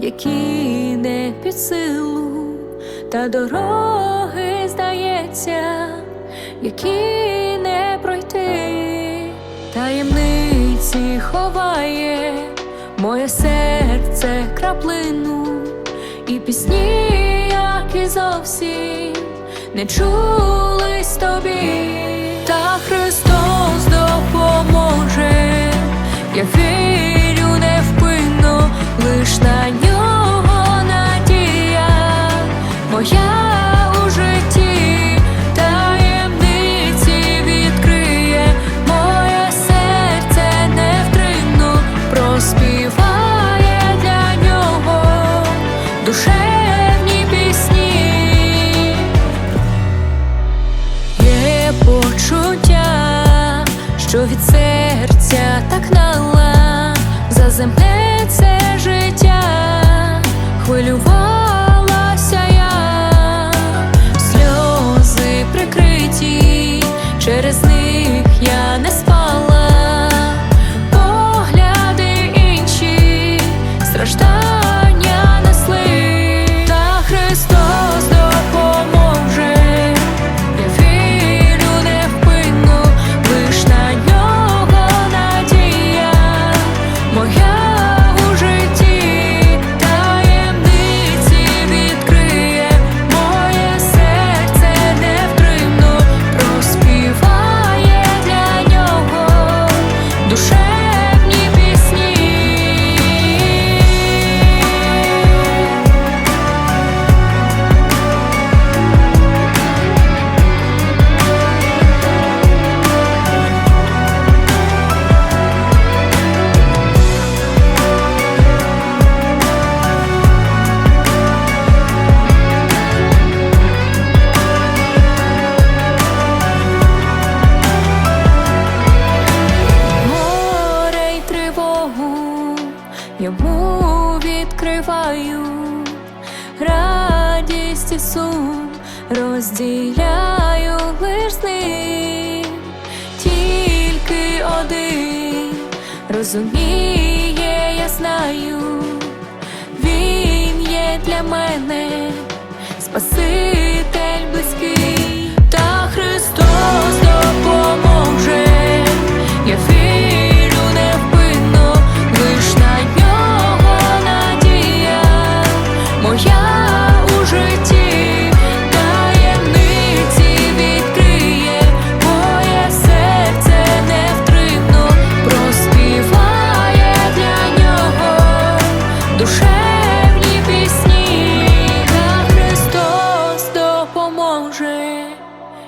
які не під силу, та дороги, здається, які не пройти, таємниці ховає моє серце краплину, і пісні, які зовсім не чулись тобі, та Христос допоможе, я вірю невпинно, лиш на серця так нала, за земне це життя, хвилювалася відкриваю, радість і сум розділяю лиш з тільки один розуміє, я знаю, він є для мене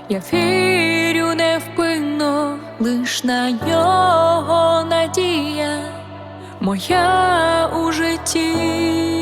Я вірю невпинно, лиш на нього надія моя у житті.